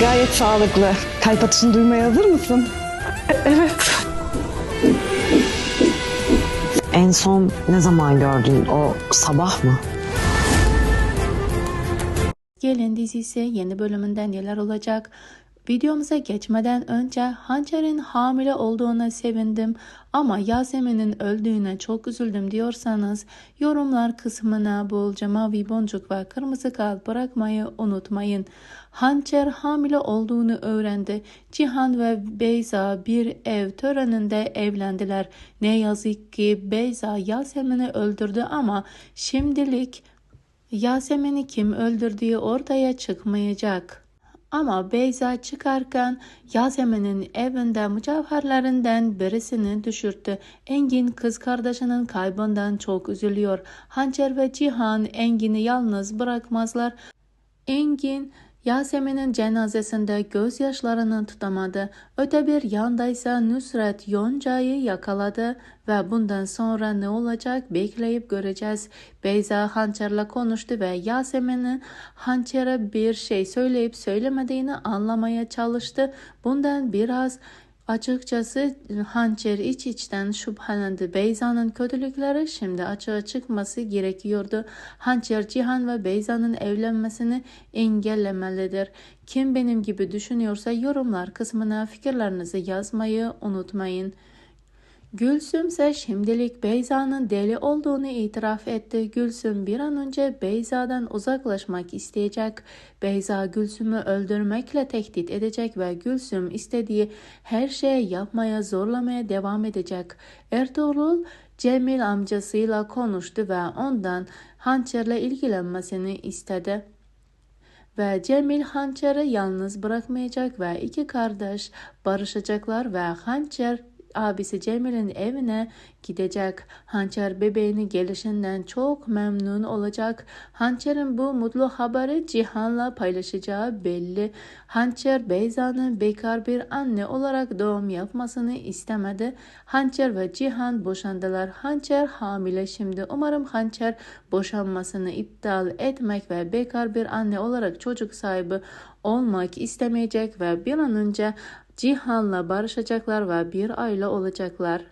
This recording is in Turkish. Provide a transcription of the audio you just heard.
Gayet sağlıklı. Kalp atışını duymaya hazır mısın? En son ne zaman gördün? O sabah mı? Gelin dizisi yeni bölümünde neler olacak? Videomuza geçmeden önce Hançer'in hamile olduğuna sevindim ama Yasemin'in öldüğüne çok üzüldüm diyorsanız yorumlar kısmına bolca mavi boncuk ve kırmızı kalp bırakmayı unutmayın. Hançer hamile olduğunu öğrendi. Cihan ve Beyza bir ev töreninde evlendiler. Ne yazık ki Beyza Yasemin'i öldürdü ama şimdilik Yasemin'i kim öldürdüğü ortaya çıkmayacak. Ama Beyza çıkarken Yasemin'in evinde mücevherlerinden birisini düşürttü. Engin kız kardeşinin kaybından çok üzülüyor. Hançer ve Cihan Engin'i yalnız bırakmazlar. Engin Yasemin'in cenazesinde gözyaşlarını tutamadı. Öte bir yandaysa Nusret Yonca'yı yakaladı ve bundan sonra ne olacak bekleyip göreceğiz. Beyza Hançer'le konuştu ve Yasemin'in Hançer'e bir şey söyleyip söylemediğini anlamaya çalıştı. Bundan biraz Açıkçası Hançer iç içten şüphelendi. Beyza'nın kötülükleri şimdi açığa çıkması gerekiyordu. Hançer Cihan ve Beyza'nın evlenmesini engellemelidir. Kim benim gibi düşünüyorsa yorumlar kısmına fikirlerinizi yazmayı unutmayın. Gülsüm ise şimdilik Beyza'nın deli olduğunu itiraf etti. Gülsüm bir an önce Beyza'dan uzaklaşmak isteyecek. Beyza Gülsüm'ü öldürmekle tehdit edecek ve Gülsüm istediği her şeyi yapmaya zorlamaya devam edecek. Ertuğrul Cemil amcasıyla konuştu ve ondan hançerle ilgilenmesini istedi ve Cemil Hançer'i yalnız bırakmayacak ve iki kardeş barışacaklar ve Hançer abisi Cemil'in evine gidecek. Hançer bebeğini gelişinden çok memnun olacak. Hançer'in bu mutlu haberi Cihan'la paylaşacağı belli. Hançer Beyza'nın bekar bir anne olarak doğum yapmasını istemedi. Hançer ve Cihan boşandılar. Hançer hamile şimdi. Umarım Hançer boşanmasını iptal etmek ve bekar bir anne olarak çocuk sahibi olmak istemeyecek ve bir an önce Cihan'la barışacaklar ve bir aile olacaklar.